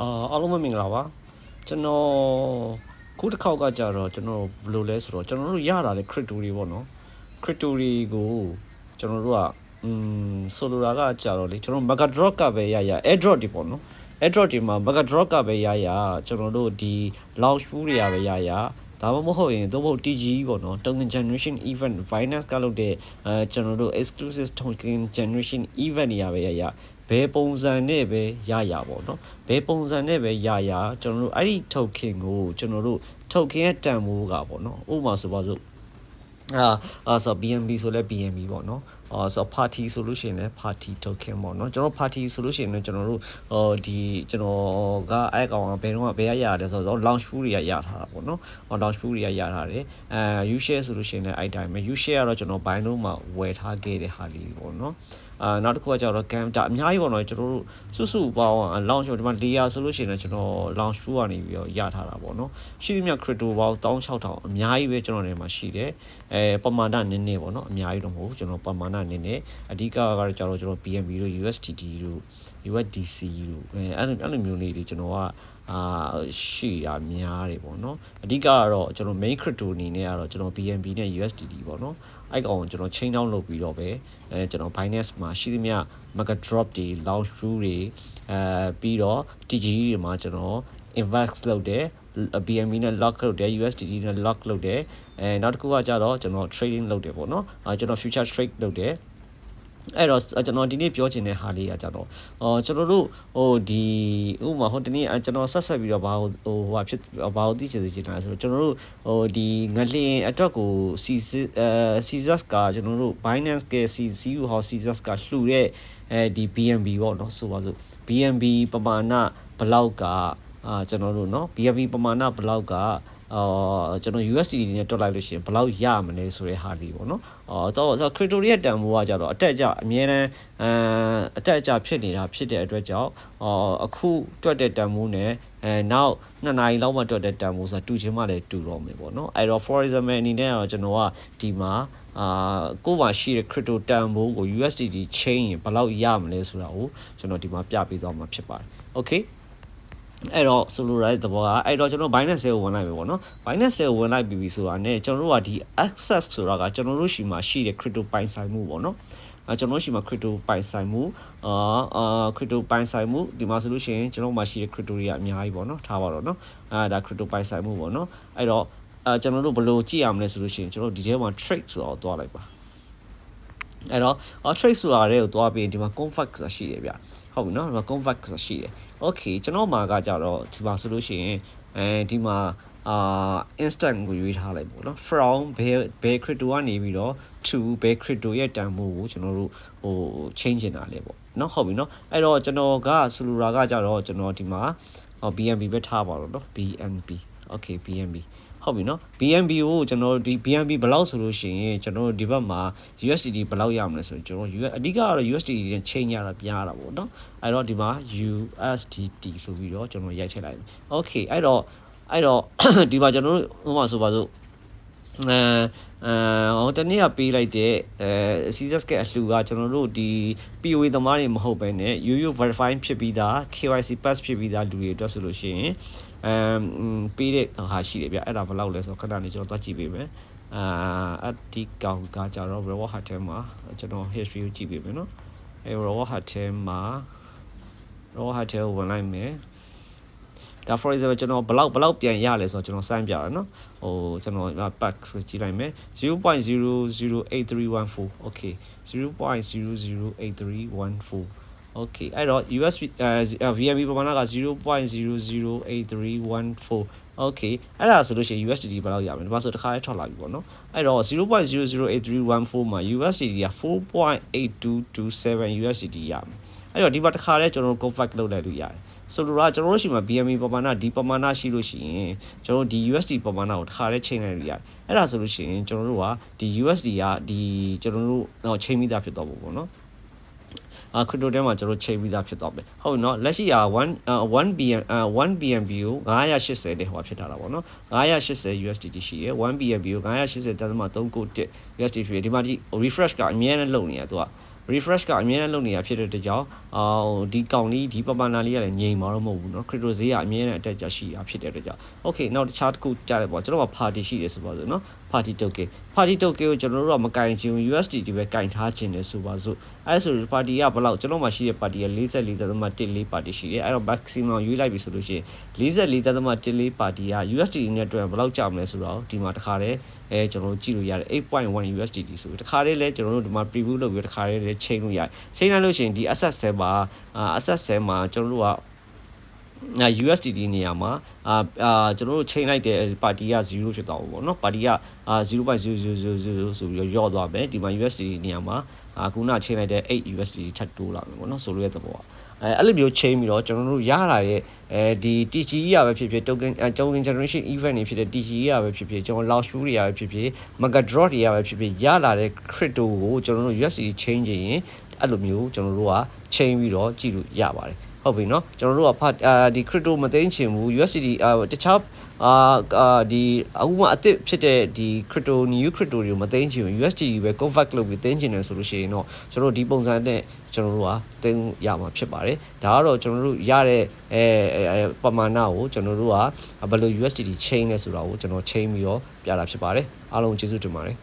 အာအားလုံးပဲမင်္ဂလာပါကျွန်တော်ခုတစ်ခေါက်ကကြတော့ကျွန်တော်ဘယ်လိုလဲဆိုတော့ကျွန်တော်တို့ရတာလေ crypto တွေပေါ့နော် crypto တွေကိုကျွန်တော်တို့ကอืมဆိုလိုတာကကြတော့လေကျွန်တော် mega drop ကပဲရရ air drop တွေပေါ့နော် air drop တွေမှာ mega drop ကပဲရရကျွန်တော်တို့ဒီ launch pool တွေကပဲရရဒါမှမဟုတ်ရင်သို့မဟုတ် TG ပေါ့နော် token generation event Binance ကလုပ်တဲ့အဲကျွန်တော်တို့ exclusive token generation event တွေရပဲရရ ဘယ်ပုံစံနဲ့ပဲရရပေါ့နော်ဘယ်ပုံစံနဲ့ပဲရရကျွန်တော်တို့အဲ့ဒီ token ကိုကျွန်တော်တို့ token ရဲ့တန်ဖိုးကပေါ့နော်ဥပမာဆိုပါစို့အာအာဆို BNB ဆိုလဲ BNB ပေါ့နော်အော်ဆို party ဆိုလို့ရှိရင်လည်း party token ပေါ့နော်ကျွန်တော် party ဆိုလို့ရှိရင်လည်းကျွန်တော်တို့ဟိုဒီကျွန်တော်ကအဲ့ကောင်ကဘယ်တော့မှဘယ်ရရတယ်ဆိုတော့ launch pool တွေကရထားတာပေါ့နော်ဟော launch pool တွေကရထားတယ်အဲ you share ဆိုလို့ရှိရင်လည်းအဲ့တိုင်းပဲ you share ကတော့ကျွန်တော် buy လို့မှဝယ်ထားခဲ့တဲ့ဟာလေးပေါ့နော်အာနောက်တစ်ခုကကျတော့ cam ဒါအများကြီးပေါ့နော်ကျွန်တော်တို့စုစုပေါင်း launch ဒီမှာ layer ဆိုလို့ရှိရင်လည်းကျွန်တော် launch pool ကနေပြီးတော့ရထားတာပေါ့နော်ရှိသမျှ crypto ပေါင်း16000အများကြီးပဲကျွန်တော်နေမှာရှိတယ်အဲပမာဏနည်းနည်းပေါ့နော်အများကြီးတော့မဟုတ်ဘူးကျွန်တော်ပမာဏနည်းနည်းအဓိကကတော့ကျွန်တော်ကျွန်တော် BNB တို့ USDT တို့ USDC တို့အဲအဲ့လိုအဲ့လိုမျိုးလေးတွေကျွန်တော်ကအာရှိတာများတယ်ပေါ့နော်အဓိကကတော့ကျွန်တော် main crypto အနေနဲ့ကတော့ကျွန်တော် BNB နဲ့ USDT ပေါ့နော်အဲ့ကောင်ကိုကျွန်တော် chain down လုပ်ပြီးတော့ပဲအဲကျွန်တော် Binance မှာရှိသမျှ market drop တွေ launch through တွေအဲပြီးတော့ TG တွေမှာကျွန်တော် invest လုပ်တယ် BNB နဲ့ lock လုပ်တယ် USDT နဲ့ lock လုပ်တယ်အဲနောက်တစ်ခုကကြတော့ကျွန်တော် trading လုပ်တယ်ပေါ့နော်အဲကျွန်တော် future trade လုပ်တယ်အဲ့တော့ကျွန်တော်ဒီနေ့ပြောချင်တဲ့ဟာလေးကကြတော့အော်ကျွန်တော်တို့ဟိုဒီဥပမာဟိုတနေ့ကျွန်တော်ဆက်ဆက်ပြီးတော့ဘာဟိုဟိုဟာဖြစ်ဘာဟိုသိချင်စေချင်တာဆိုတော့ကျွန်တော်တို့ဟိုဒီငလျင်အတွက်ကိုစီအဲ Caesars ကကျွန်တော်တို့ Binance က CCU ဟော Caesars ကလှူတဲ့အဲဒီ BNB ပေါ့နော်ဆိုပါစို့ BNB ပမာဏဘလောက်က အာကျွန်တော်တို့เนาะ BNB ပမာဏဘလောက်ကအော်ကျွန်တော် USDT နဲ့တွက်လိုက်လို့ရှိရင်ဘယ်လောက်ရမလဲဆိုတဲ့ဟာလေးပေါ့နော်။အော်တော့ဆို crypto ရဲ့တန်ဖိုးကကြတော့အတက်အကျအမြဲတမ်းအမ်အတက်အကျဖြစ်နေတာဖြစ်တဲ့အတွက်ကြောင့်အော်အခုတွက်တဲ့တန်ဖိုးနဲ့အဲနောက်နှစ်နာရီလောက်မှတွက်တဲ့တန်ဖိုးဆိုတာတူချင်းမှလည်းတူတော့မယ်ပေါ့နော်။အဲ့တော့ for example အနေနဲ့ကတော့ကျွန်တော်ကဒီမှာအာကိုယ်မှာရှိတဲ့ crypto တန်ဖိုးကို USDT chain ရင်ဘယ်လောက်ရမလဲဆိုတာကိုကျွန်တော်ဒီမှာပြပေးသွားမှာဖြစ်ပါတယ်။ Okay အဲ့တော့ဆိုလိုတဲ့သဘောကအဲ့တော့ကျွန်တော် Binance ကိုဝင်လိုက်ပြီပေါ့နော် Binance ကိုဝင်လိုက်ပြီပြီဆိုတာနဲ့ကျွန်တော်တို့ကဒီ access ဆိုတာကကျွန်တော်တို့ရှိမှာရှိတဲ့ crypto ပိုင်ဆိုင်မှုပေါ့နော်အဲကျွန်တော်ရှိမှာ crypto ပိုင်ဆိုင်မှုအာအာ crypto ပိုင်ဆိုင်မှုဒီမှာဆိုလို့ရှိရင်ကျွန်တော်မှာရှိတဲ့ crypto တွေကအများကြီးပေါ့နော်ထားပါတော့နော်အဲဒါ crypto ပိုင်ဆိုင်မှုပေါ့နော်အဲ့တော့အဲကျွန်တော်တို့ဘယ်လိုကြည့်ရမလဲဆိုလို့ရှိရင်ကျွန်တော်ဒီထဲမှာ trade ဆိုတော့တွားလိုက်ပါအဲ့တော့ trade ဆိုတာတွေကိုတွားပြီးဒီမှာ config ဆိုတာရှိတယ်ဗျ ဟုတ်ပြီနော်ဒီမှာ config ဆိုတာရှိတယ် okay ကျွန်တော်မှာကကြတော့ဒီမှာဆိုလို့ရှိရင်အဲဒီမှာအာ instant ကိုရွေးထားလိုက်ပေါ့နော် from ဘယ်ဘယ် crypto ကနေပြီးတော့ to ဘယ် crypto ရဲ့တန်ဖိုးကိုကျွန်တော်တို့ဟို change နေတာလေပေါ့နော်ဟုတ်ပြီနော်အဲ့တော့ကျွန်တော်ကဆိုလိုတာကကြတော့ကျွန်တော်ဒီမှာ BNB ပဲထားပါတော့နော် BNB okay BNB ဟုတ်ပြီနော် BNB ကိုကျွန်တော်ဒီ BNB ဘယ်လောက်ဆိုလို့ရှိရင်ကျွန်တော်ဒီဘက်မှာ USDT ဘယ်လောက်ရမလဲဆိုရင်ကျွန်တော် US အဓိကကတော့ USDT နဲ့ change ရတာပြရတာပေါ့နော်အဲ့တော့ဒီမှာ USDT ဆိုပြီးတော့ကျွန်တော်ရိုက်ထည့်လိုက်မယ် Okay အဲ့တော့အဲ့တော့ဒီမှာကျွန်တော်တို့ဥပမာဆိုပါစို့အဲအဲဟိုတနေ့ကပေးလိုက်တဲ့အဲ Caesars ကအလှူကကျွန်တော်တို့ဒီ POA သမားတွေမဟုတ်ဘဲနဲ့ရိုးရိုး verify ဖြစ်ပြီးသား KYC pass ဖြစ်ပြီးသားလူတွေအတွက်ဆိုလို့ရှိရင် အမ်ပေးတဲ့ဟာရှိတယ်ဗျအဲ့ဒါဘယ်လောက်လဲဆိုတော့ခဏနေကျွန်တော်သွားကြည့်ပေးမယ်အာအဒီကောင်ကကြတော့ reward hat ထဲမှာကျွန်တော် history ကိုကြည့်ပေးမယ်နော်အဲ reward hat ထဲမှာ reward hat ထဲကိုဝင်လိုက်မယ်ဒါ for example ကျွန်တော်ဘလောက်ဘလောက်ပြန်ရလဲဆိုတော့ကျွန်တော်စမ်းပြရနော်ဟိုကျွန်တော် pack ဆိုကြည့်လိုက်မယ်0.008314 okay 0.008314 okay အဲ့တော့ USB အဲ VMB ပမာဏက0.008314 okay အဲ့ဒါဆိုလို့ရှိရင် USDT ဘယ်လောက်ရမလဲဒီမှာဆိုတစ်ခါလေးထွက်လာပြီပေါ့နော်အဲ့တော့0.008314မှာ USDT က4.8227 USDT ရမယ်အဲ့တော့ဒီမှာတစ်ခါလေးကျွန်တော်တို့ config လုပ်လိုက်လို့ရတယ်ဆိုလိုတာကျွန်တော်တို့ရှိမှာ BNB ပမာဏဒီပမာဏရှိလို့ရှိရင်ကျွန်တော်တို့ဒီ USD ပမာဏကိုတစ်ခါလေးချိန်လိုက်လို့ရတယ်အဲ့ဒါဆိုလို့ရှိရင်ကျွန်တော်တို့ကဒီ USD ကဒီကျွန်တော်တို့တော့ချိန်မိသားဖြစ်တော့ဘူးပေါ့နော် အာ crypto ထဲမှာကျွန်တော်ချိန်ပြီးသားဖြစ်တော့မယ်ဟုတ်နော်လက်ရှိက1 1 BN 1 BNB ကို980တဲ့ဟိုဖြစ်ထားတာပေါ့နော်980 USDT ရှိရယ်1 BNB ကို980.391 USDT ဖြစ်ဒီမှာဒီ refresh ကအမြဲတမ်းလုပ်နေရသူက refresh ကအမြဲတမ်းလုပ်နေတာဖြစ်တဲ့အတွက်ကြောင့်အာဒီကောင်လေးဒီပပနာလေးကလည်းငြိမ်မှာတော့မဟုတ်ဘူးเนาะ crypto ဈေးကအမြဲတမ်းအတက်ကြရှိတာဖြစ်တဲ့အတွက်ကြောင့် okay နောက်တစ်ခြားတစ်ခုကြားတယ်ပေါ့ကျွန်တော်က party ရှိတယ်ဆိုပါစို့เนาะ party token party token ကိုကျွန်တော်တို့ကမကင်ချင်ဘူး USDT ပဲကင်ထားခြင်းတယ်ဆိုပါစို့အဲဆို party ကဘယ်လောက်ကျွန်တော်မှရှိတဲ့ party က44.14 party ရှိတယ်အဲ့တော့ maximum ရွေးလိုက်ပြီဆိုလို့ရှိရင်44.14 party က USDT နဲ့တွဲဘယ်လောက်ကျမလဲဆိုတော့ဒီမှာတစ်ခါတည်းအဲကျွန်တော်တို့ကြည့်လို့ရတယ်8.1 USDT ဆိုပြီးတစ်ခါတည်းလဲကျွန်တော်တို့ဒီမှာ preview လုပ်ပြီးတစ်ခါတည်းလဲ ချိန်လို့ရတယ်ချိန်လိုက်လို့ရှိရင်ဒီ asset sale မှာ asset sale မှာကျွန်တော်တို့ကအာ USDT နေရာမှာအာအာကျွန်တော်တို့ချိန်လိုက်တဲ့ပါတီက0ဖြစ်သွားဘူးပေါ့နော်ပါတီကအာ0.0000ဆိုပြီးတော့ယော့သွားမယ်ဒီမှာ USDT နေရာမှာအာခုနချိန်လိုက်တဲ့8 USDT ထပ်တိုးလာမယ်ပေါ့နော်ဆိုလိုတဲ့သဘောကအဲအဲ့လိုမျိုးချိန်ပြီးတော့ကျွန်တော်တို့ရလာတဲ့အဲဒီ TGE ရပဲဖြစ်ဖြစ် token token generation event တွေဖြစ်တဲ့ TGE ရပဲဖြစ်ဖြစ်ကျွန်တော် launch တွေရပဲဖြစ်ဖြစ် mega draw တွေရပဲဖြစ်ဖြစ်ရလာတဲ့ crypto ကိုကျွန်တော်တို့ USDT ချိန်ချင်ရင်အဲ့လိုမျိုးကျွန်တော်တို့ကချိန်ပြီးတော့ကြည့်လို့ရပါတယ် ဟုတ်ပြီเนาะကျွန်တော်တို့ကဖတ်အာဒီ crypto မသိမ်းချင်ဘူး USDT အာတခြားအာအာဒီအခုမှအစ်စ်ဖြစ်တဲ့ဒီ crypto new crypto တွေကိုမသိမ်းချင်ဘူး USDT ပဲ convert လုပ်ပြီးသိမ်းချင်တယ်ဆိုလို့ရှိရင်တော့ကျွန်တော်တို့ဒီပုံစံနဲ့ကျွန်တော်တို့ကသိမ်းရမှာဖြစ်ပါတယ်ဒါကတော့ကျွန်တော်တို့ရတဲ့အဲအဲပမာဏကိုကျွန်တော်တို့ကဘယ်လို USDT chain လဲဆိုတာကိုကျွန်တော် chain ပြီးတော့ပြတာဖြစ်ပါတယ်အားလုံးကျေးဇူးတင်ပါတယ်